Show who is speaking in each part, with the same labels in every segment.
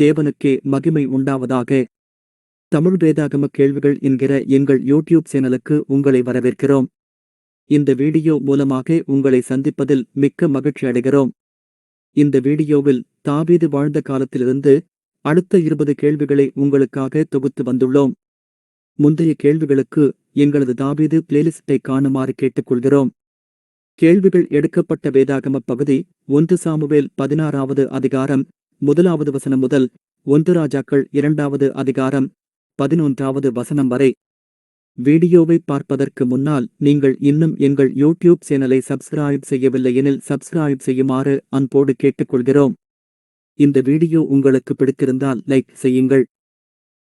Speaker 1: தேவனுக்கே மகிமை உண்டாவதாக. தமிழ் வேதாகம கேள்விகள் என்கிற எங்கள் யூடியூப் சேனலுக்கு உங்களை வரவேற்கிறோம். இந்த வீடியோ மூலமாக உங்களை சந்திப்பதில் மிக்க மகிழ்ச்சி அடைகிறோம். இந்த வீடியோவில் தாவீது வாழ்ந்த காலத்திலிருந்து அடுத்த இருபது கேள்விகளை உங்களுக்காக தொகுத்து வந்துள்ளோம். முந்தைய கேள்விகளுக்கு எங்களது தாவீது பிளேலிஸ்டை காணுமாறு கேட்டுக்கொள்கிறோம். கேள்விகள் எடுக்கப்பட்ட வேதாகம பகுதி ஒன்று சாமுவேல் பதினாறாவது அதிகாரம் முதலாவது வசனம் முதல் ஒன்று ராஜாக்கள் இரண்டாவது அதிகாரம் பதினொன்றாவது வசனம் வரை. வீடியோவை பார்ப்பதற்கு முன்னால் நீங்கள் இன்னும் எங்கள் யூடியூப் சேனலை சப்ஸ்கிரைப் செய்யவில்லை எனில் சப்ஸ்கிரைப் செய்யுமாறு அன்போடு கேட்டுக்கொள்கிறோம். இந்த வீடியோ உங்களுக்கு பிடித்திருந்தால் லைக் செய்யுங்கள்.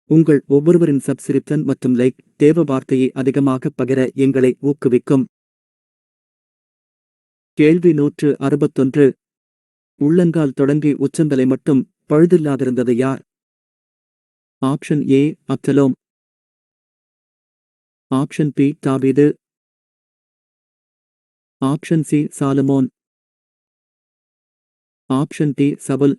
Speaker 1: உங்கள் ஒவ்வொருவரின் சப்ஸ்கிரிப்ஷன் மற்றும் லைக் தேவ வார்த்தையை அதிகமாக பகிர எங்களை ஊக்குவிக்கும். கேள்வி நூற்று அறுபத்தொன்று உள்ளங்கால் தொடங்கி உச்சந்தலை மட்டும் பழுதில்லாதிருந்தது யார்? Option A Absalom. Option B தாபீது option C Solomon. Option D சபல்.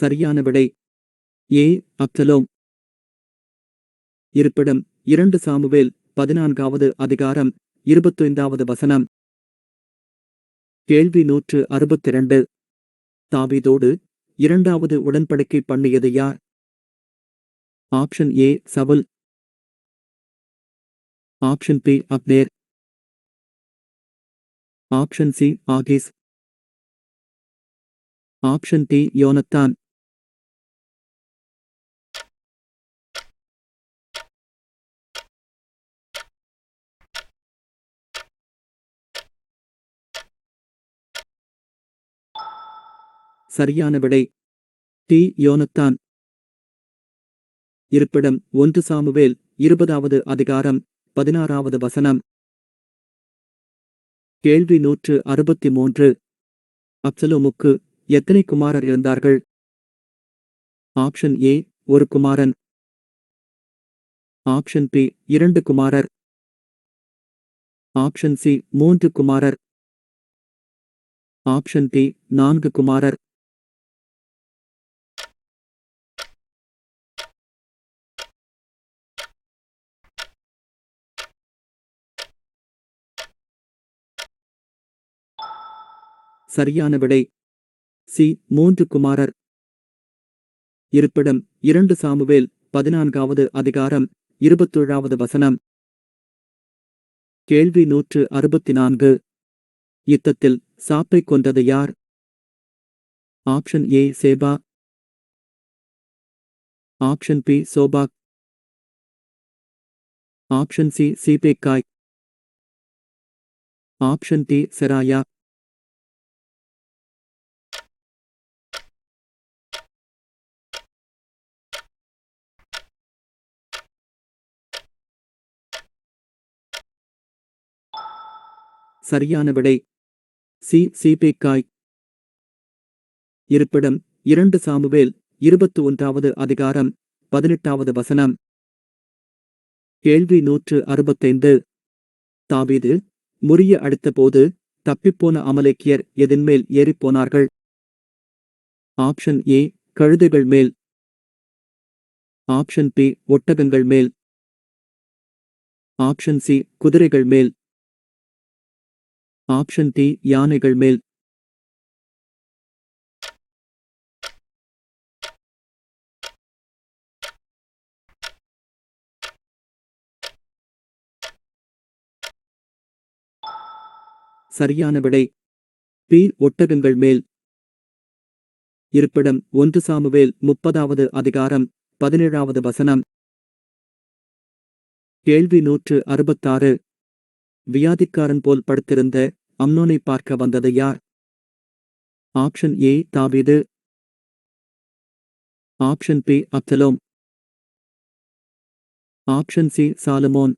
Speaker 1: சரியான விடை. A Absalom. இருப்பிடம் இரண்டு சாமுவேல் பதினான்காவது அதிகாரம் இருபத்தைந்தாவது வசனம். கேள்வி நூற்று அறுபத்திரண்டு. தாவிதோடு இரண்டாவது உடன்படிக்கை பண்ணியது யார்? Option A Saul. Option B Abner. Option C ஆகீஸ். ஆப்ஷன் டி யோனத்தான். சரியான விடை. டி. யோனத்தான். இருப்பிடம் ஒன்று சாமுவேல் இருபதாவது அதிகாரம் பதினாறாவது வசனம். கேள்வி நூற்று அறுபத்தி மூன்று அப்சலோமுக்கு எத்தனை குமாரர் இருந்தார்கள்? ஆப்ஷன் ஏ ஒரு குமாரன். ஆப்ஷன் பி இரண்டு குமாரர். ஆப்ஷன் சி மூன்று குமாரர். ஆப்ஷன் டி நான்கு குமாரர். சரியான விடை. சி. மூன்று குமாரர். இருப்பிடம் இரண்டு சாமுவேல் பதினான்காவது அதிகாரம் இருபத்தேழாவது வசனம். கேள்வி நூற்று அறுபத்தி நான்கு யுத்தத்தில் சாப்பை கொண்டது யார்? Option A. Sheba. Option B. சோபாக் option C. சீபேக்காய். Option D. Seraiah. சரியான விடை. சி சீபேக்காய் இருப்பிடம் இரண்டு சாமுவேல் இருபத்து ஒன்றாவது அதிகாரம் பதினெட்டாவது வசனம். கேள்வி நூற்று அறுபத்தைந்து. தாவீது முறிய அடித்தபோது தப்பிப்போன அமலேக்கியர் எதின்மேல் ஏறிப்போனார்கள். ஆப்ஷன் ஏ கழுதைகள் மேல். ஆப்ஷன் பி ஒட்டகங்கள் மேல். ஆப்ஷன் சி குதிரைகள் மேல். ஆப்ஷன் டி யானைகள் மேல். சரியான விடை. பி ஒட்டகங்கள் மேல். இருப்பிடம் ஒன்று சாமுவேல் முப்பதாவது அதிகாரம் பதினேழாவது வசனம். கேள்வி நூற்று அறுபத்தாறு. வியாதிக்காரன் போல் படுத்திருந்த அம்னோனை பார்க்க வந்தது யார்? ஆப்ஷன் ஏ தாவீது. ஆப்ஷன் பி அப்சலோம். Option C Solomon.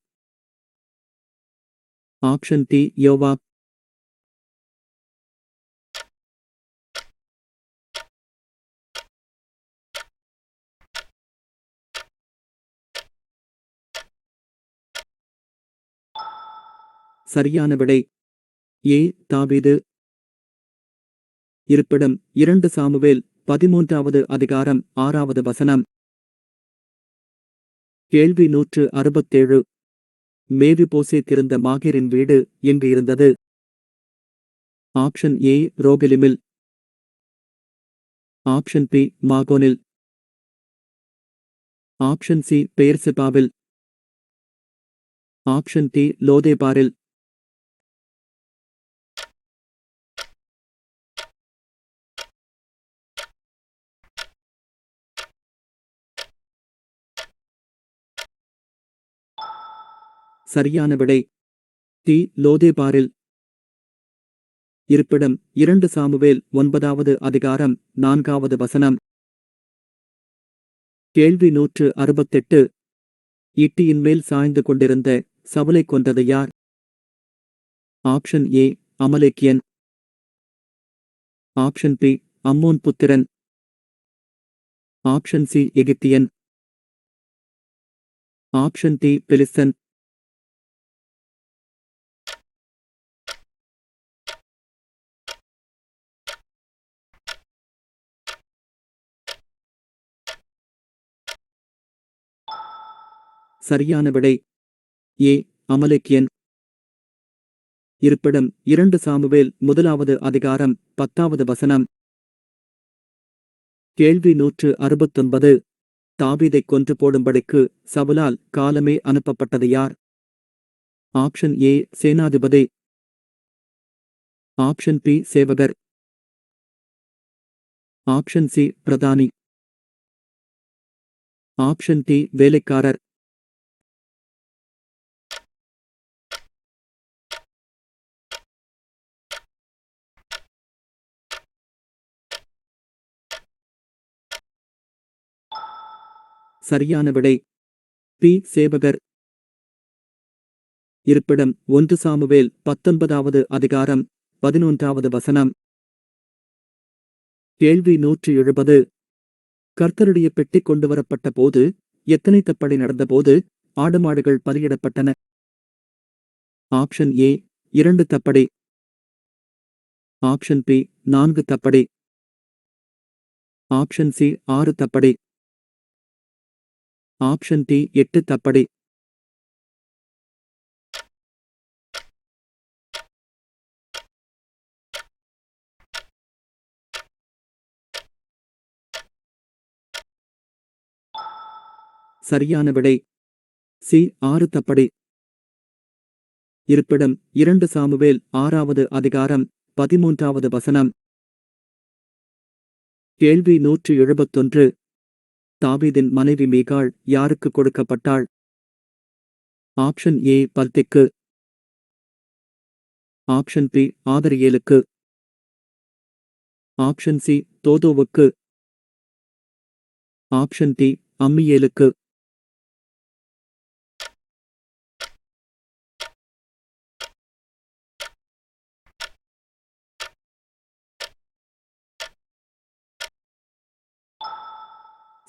Speaker 1: Option D யோவாப். சரியான விடை. ஏ. தாவீது. இருப்பிடம் இரண்டு சாமுவேல் பதிமூன்றாவது அதிகாரம் ஆறாவது வசனம். கேள்வி நூற்று அறுபத்தேழு. மேவி போசேத்திருந்த மாகிரின் வீடு எங்கு இருந்தது? Option A. ரோகெலிமில். Option B. மாகோனில். Option C. பெயர்சிபாவில். Option D. லோதேபாரில். சரியான விடை. டி லோதேபாரில். இருப்பிடம் இரண்டு சாமுவேல் ஒன்பதாவது அதிகாரம் நான்காவது வசனம். கேள்வி நூற்று அறுபத்தெட்டு. இட்டியின் மேல் சாய்ந்து கொண்டிருந்த சவுலை கொன்றது யார்? ஆப்ஷன் ஏ அமலேக்கியன். ஆப்ஷன் பி அம்மோன் புத்திரன். ஆப்ஷன் சி எகிப்தியன். ஆப்ஷன் டி பெலிசன் சரியான விடை. ஏ. அமலக்கியன். இருப்பிடம் இரண்டு சாமுவேல் முதலாவது அதிகாரம் பத்தாவது வசனம். கேள்வி நூற்று அறுபத்தொன்பது. தாவீதை கொன்று போடும்படிக்கு சவுலால் காலமே அனுப்பப்பட்டது யார்? Option A. சேனாதிபதி. Option B. சேவகர். Option C. பிரதானி. Option D. வேலைக்காரர். சரியான விடை. பி. சேவகர். இருப்பிடம் ஒன்று சாமுவேல் பத்தொன்பதாவது அதிகாரம் பதினொன்றாவது வசனம். கேள்வி நூற்றி எழுபது. கர்த்தருடைய பெட்டி கொண்டு வரப்பட்ட போது எத்தனை தப்படி நடந்தபோது ஆடுமாடுகள் பலியிடப்பட்டன? ஆப்ஷன் ஏ இரண்டு தப்படி. ஆப்ஷன் பி நான்கு தப்படி. ஆப்ஷன் சி ஆறு தப்படி. ஆப்ஷன் டி எட்டு தப்படை. சரியான விடை. சி ஆறு தப்படை. இருப்பிடம் இரண்டு சாமுவேல் ஆறாவது அதிகாரம் பதிமூன்றாவது வசனம். கேள்வி நூற்று எழுபத்தொன்று. தாவீதின் மனைவி மீகாள் யாருக்கு கொடுக்கப்பட்டாள்? ஆப்ஷன் ஏ பர்த்திக்கு ஆப்ஷன் பி ஆதரியேலுக்கு. ஆப்ஷன் சி தோதோவுக்கு. ஆப்ஷன் டி அம்மியேலுக்கு.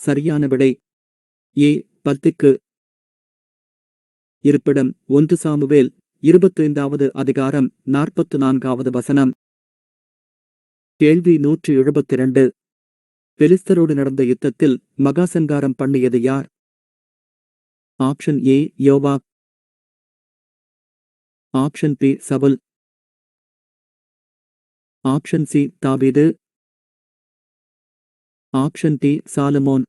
Speaker 1: சரியான விடை. ஏ பத்திக்கு. இருப்பிடம் ஒன்று சாமுவேல் இருபத்தைந்தாவது அதிகாரம் நாற்பத்து நான்காவது வசனம். கேள்வி நூற்றி எழுபத்தி இரண்டு பெலிஸ்தரோடு நடந்த யுத்தத்தில் மகாசங்காரம் பண்ணியது யார்? ஆப்ஷன் ஏ யோவா. ஆப்ஷன் பி சவுல். ஆப்ஷன் சி தாவீது. Option D Solomon.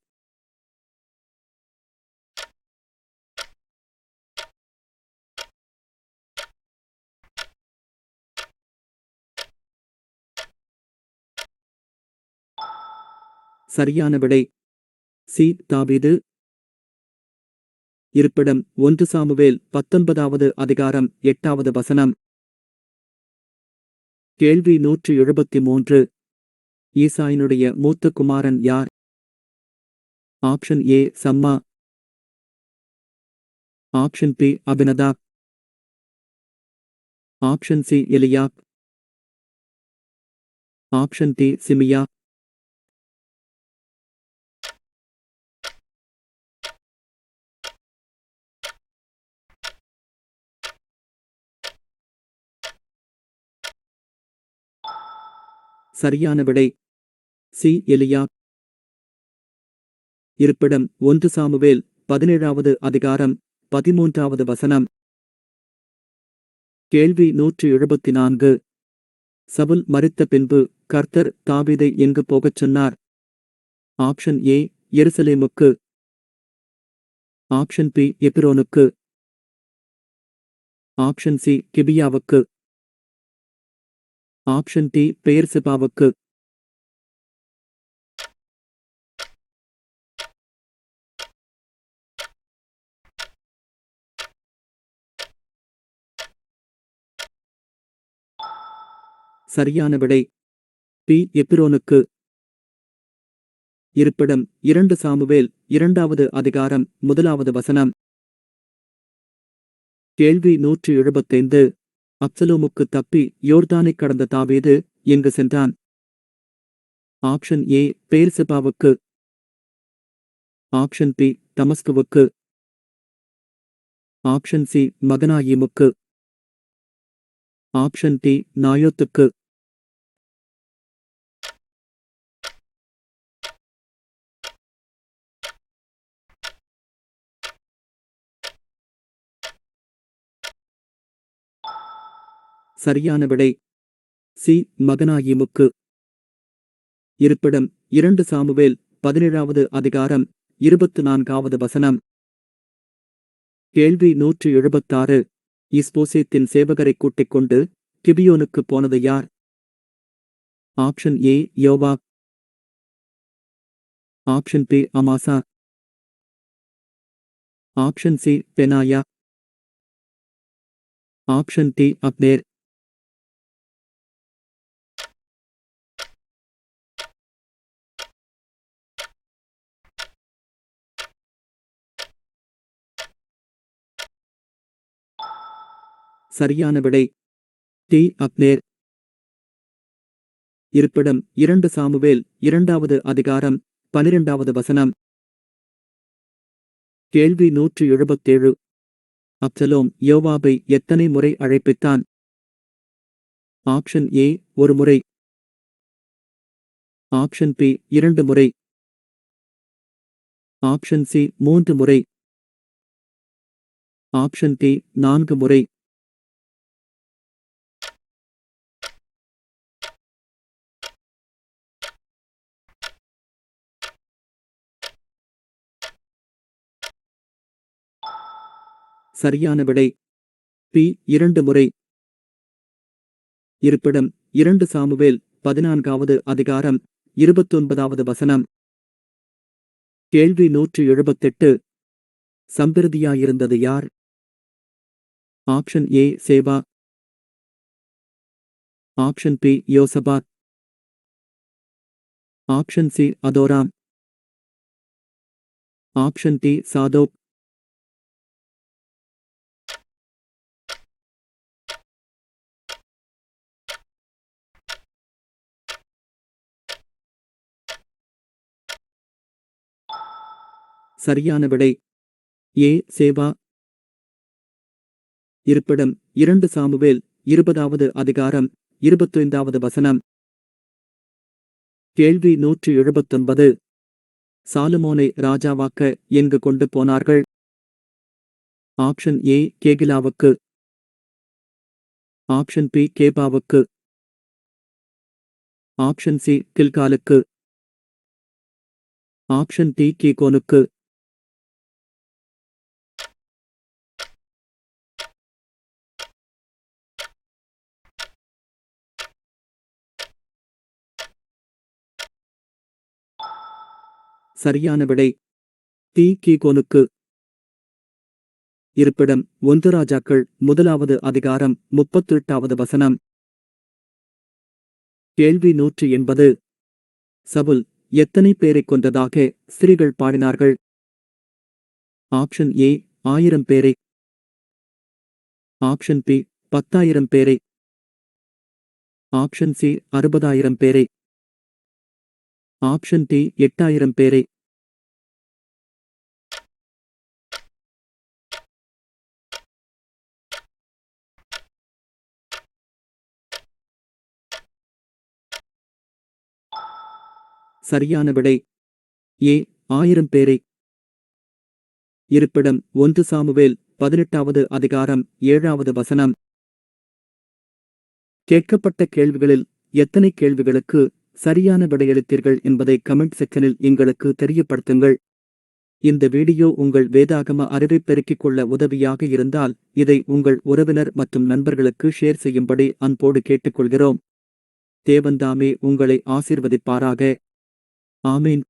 Speaker 1: சரியான விடை. சி. தாவீது. இருப்பிடம் ஒன்று சாமுவேல் பத்தொன்பதாவது அதிகாரம் எட்டாவது வசனம். கேள்வி நூற்று எழுபத்தி மூன்று. ஈசாயினுடைய மூத்த குமாரன் யார்? Option A. Shammah. Option B. Abinadab. Option C. Eliab. Option D. சிமியா. சரியான விடை. சி. எலியா. இருப்பிடம் ஒன்று சாமுவேல் பதினேழாவது அதிகாரம் பதிமூன்றாவது வசனம். கேள்வி நூற்று எழுபத்தி நான்கு சவுல் மறித்த பின்பு கர்த்தர் தாவீதை எங்கு போகச் சொன்னார்? ஆப்ஷன் ஏ எருசலேமுக்கு. ஆப்ஷன் பி எபிரோனுக்கு. ஆப்ஷன் சி கிபியாவுக்கு. ஆப்ஷன் டி பெயர்சிபாவுக்கு சரியான விடை பி எபிரோனுக்கு இருப்பிடம் இரண்டு சாமுவேல் இரண்டாவது அதிகாரம் முதலாவது வசனம். கேள்வி நூற்றி எழுபத்தைந்து. அப்சலோமுக்கு தப்பி யோர்தானை கடந்த தாவீது எங்கு சென்றான்? ஆப்ஷன் ஏ பேர்செபாவுக்கு. ஆப்ஷன் பி தமஸ்குவுக்கு. ஆப்ஷன் சி மகனாயிமுக்கு. ஆப்ஷன் டி நாயோத்துக்கு. சரியான விடை. சி. மகனாயிமுக்கு. இருப்பிடம் இரண்டு சாமுவேல் பதினேழாவது அதிகாரம் இருபத்து நான்காவது வசனம். கேள்வி நூற்று எழுபத்தாறு. இஸ்போசேத்தின் சேவகரை கூட்டிக் கொண்டு கிபியோனுக்கு போனது யார்? ஆப்ஷன் ஏ யோவா. ஆப்ஷன் பி அமாசா. ஆப்ஷன் சி பெனாயா. Option D Abner. சரியான விடை. டி. அப்னேர். இருப்பிடம் இரண்டு சாமுவேல் இரண்டாவது அதிகாரம் பனிரெண்டாவது வசனம். கேள்வி நூற்று எழுபத்தேழு. அப்சலோம் யோவாபை எத்தனை முறை அழைப்பித்தான்? ஆப்ஷன் ஏ ஒரு முறை. ஆப்ஷன் பி இரண்டு முறை. ஆப்ஷன் சி மூன்று முறை. ஆப்ஷன் டி நான்கு முறை. சரியான விடை. பி இரண்டு முறை. இருப்பிடம் இரண்டு சாமுவேல் பதினான்காவது அதிகாரம் இருபத்தொன்பதாவது வசனம். கேள்வி நூற்று எழுபத்தெட்டு. சம்பிரதியாயிருந்தது யார்? ஆப்ஷன் ஏ சேவா. ஆப்ஷன் பி யோசபாத். ஆப்ஷன் சி அதோராம். ஆப்ஷன் டி சாதோக். சரியான விடை. ஏ சேவா. இருப்பிடம் இரண்டு சாமுவேல் இருபதாவது அதிகாரம் இருபத்தைந்தாவது வசனம். கேள்வி நூற்றி எழுபத்தொன்பது. சாலுமோனை ராஜாவாக்க எங்கு கொண்டு போனார்கள்? ஆப்ஷன் ஏ கேகிலாவுக்கு. ஆப்ஷன் பி கேபாவுக்கு. ஆப்ஷன் சி கில்காலுக்கு. ஆப்ஷன் டி கீகோனுக்கு. சரியான விடை. தி கீகோனுக்கு. இருப்பிடம் ஒன்று ராஜாக்கள் முதலாவது அதிகாரம் முப்பத்தெட்டாவது வசனம். கேள்வி நூற்று எண்பது. சவுல் எத்தனை பேரைக் கொன்றதாக ஸ்திரீகள் பாடினார்கள்? ஆப்ஷன் ஏ ஆயிரம் பேரை. ஆப்ஷன் பி பத்தாயிரம் பேரை. ஆப்ஷன் சி அறுபதாயிரம் பேரை. ஆப்ஷன் டி எட்டாயிரம் பேரை. சரியான விடை. ஏ ஆயிரம் பேரை. இருப்பிடம் ஒன்று சாமுவேல் பதினெட்டாவது அதிகாரம் ஏழாவது வசனம். கேட்கப்பட்ட கேள்விகளில் எத்தனை கேள்விகளுக்கு சரியான விடையளித்தீர்கள் என்பதை கமெண்ட் செக்ஷனில் எங்களுக்கு தெரியப்படுத்துங்கள். இந்த வீடியோ உங்கள் வேதாகம அறிவை பெருக்கிக் கொள்ள உதவியாக இருந்தால் இதை உங்கள் உறவினர் மற்றும் நண்பர்களுக்கு ஷேர் செய்யும்படி அன்போடு கேட்டுக்கொள்கிறோம். தேவந்தாமே உங்களை ஆசீர்வதிப்பாராக. ஆமீன்.